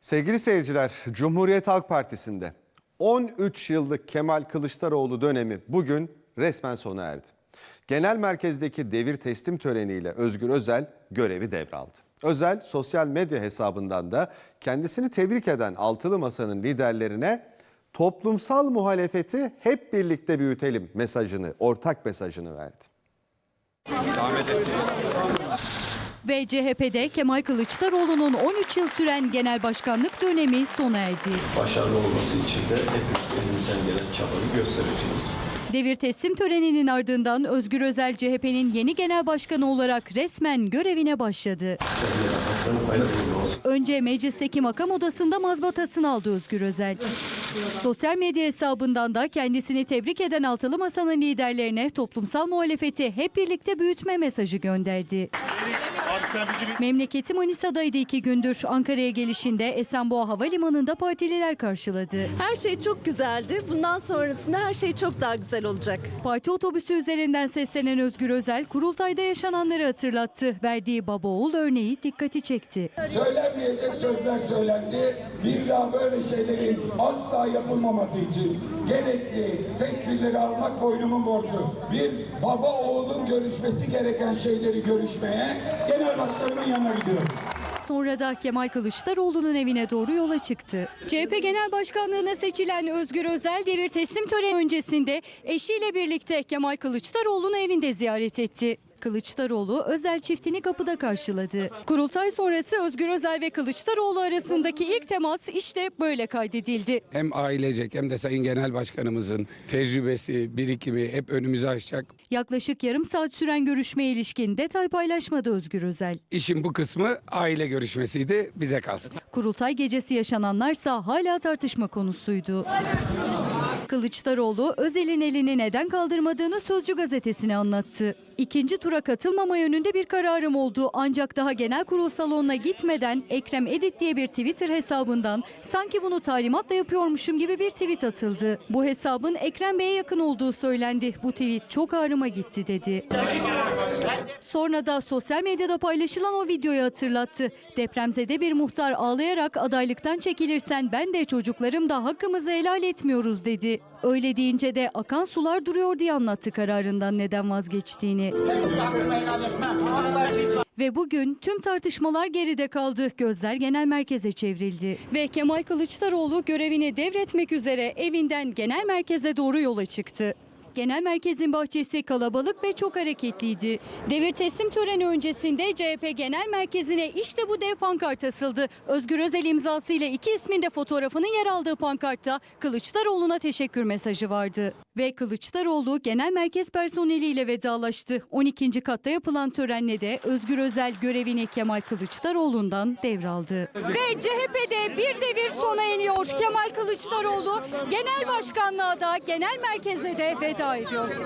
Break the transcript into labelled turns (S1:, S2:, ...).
S1: Sevgili seyirciler, Cumhuriyet Halk Partisi'nde 13 yıllık Kemal Kılıçdaroğlu dönemi bugün resmen sona erdi. Genel merkezdeki devir teslim töreniyle Özgür Özel görevi devraldı. Özel sosyal medya hesabından da kendisini tebrik eden Altılı Masa'nın liderlerine toplumsal muhalefeti hep birlikte büyütelim mesajını, ortak mesajını verdi.
S2: Ve CHP'de Kemal Kılıçdaroğlu'nun 13 yıl süren genel başkanlık dönemi sona erdi.
S3: başarılı olması için de hepimiz elimizden gelen çabayı göstereceğiz.
S2: Devir teslim töreninin ardından Özgür Özel CHP'nin yeni genel başkanı olarak resmen görevine başladı. Önce meclisteki makam odasında mazbatasını aldı Özgür Özel. Sosyal medya hesabından da kendisini tebrik eden Altılı Masa'nın liderlerine toplumsal muhalefeti hep birlikte büyütme mesajı gönderdi. Memleketi Manisa'daydı iki gündür. Ankara'ya gelişinde Esenboğa Havalimanı'nda partililer karşıladı.
S4: Her şey çok güzeldi. Bundan sonrasında her şey çok daha güzel olacak.
S2: Parti otobüsü üzerinden seslenen Özgür Özel, kurultayda yaşananları hatırlattı. Verdiği baba oğul örneği dikkati çekti.
S5: Söylenmeyecek sözler söylendi. Bir daha böyle şeylerin asla yapılmaması için gerekli tedbirleri almak boynumun borcu. Bir baba oğlun görüşmesi gereken şeyleri görüşmeye genel başkanımın yanına gidiyorum.
S2: Sonra da Kemal Kılıçdaroğlu'nun evine doğru yola çıktı. CHP Genel Başkanlığı'na seçilen Özgür Özel devir teslim töreni öncesinde eşiyle birlikte Kemal Kılıçdaroğlu'nu evinde ziyaret etti. Kılıçdaroğlu özel çiftini kapıda karşıladı. Kurultay sonrası Özgür Özel ve Kılıçdaroğlu arasındaki ilk temas işte böyle kaydedildi.
S6: hem ailecek hem de Sayın Genel Başkanımızın tecrübesi, birikimi hep önümüzü açacak.
S2: Yaklaşık yarım saat süren görüşmeye ilişkin detay paylaşmadı Özgür Özel.
S6: İşin bu kısmı aile görüşmesiydi, bize kalsın.
S2: Kurultay gecesi yaşananlarsa hala tartışma konusuydu. Kılıçdaroğlu Özel'in elini neden kaldırmadığını Sözcü gazetesine anlattı. İkinci tura katılmama yönünde bir kararım oldu ancak daha genel kurul salonuna gitmeden Ekrem Edit diye bir Twitter hesabından sanki bunu talimatla yapıyormuşum gibi bir tweet atıldı. Bu hesabın Ekrem Bey'e yakın olduğu söylendi. Bu tweet çok ağrıma gitti dedi. Sonra da sosyal medyada paylaşılan o videoyu hatırlattı. Depremzede bir muhtar ağlayarak adaylıktan çekilirsen ben de çocuklarım da hakkımızı helal etmiyoruz dedi. Öyle deyince de akan sular duruyor diye anlattı kararından neden vazgeçtiğini. Ve bugün tüm tartışmalar geride kaldı. Gözler genel merkeze çevrildi. Ve Kemal Kılıçdaroğlu görevini devretmek üzere evinden genel merkeze doğru yola çıktı. Genel merkezin bahçesi kalabalık ve çok hareketliydi. Devir teslim töreni öncesinde CHP Genel Merkezi'ne işte bu dev pankart asıldı. Özgür Özel imzasıyla iki ismin de fotoğrafının yer aldığı pankartta Kılıçdaroğlu'na teşekkür mesajı vardı. Ve Kılıçdaroğlu genel merkez personeliyle vedalaştı. 12. katta yapılan törenle de Özgür Özel görevini Kemal Kılıçdaroğlu'ndan devraldı. Ve CHP'de bir devir sona iniyor. Kemal Kılıçdaroğlu genel başkanlığa da genel merkeze de veda ediyor.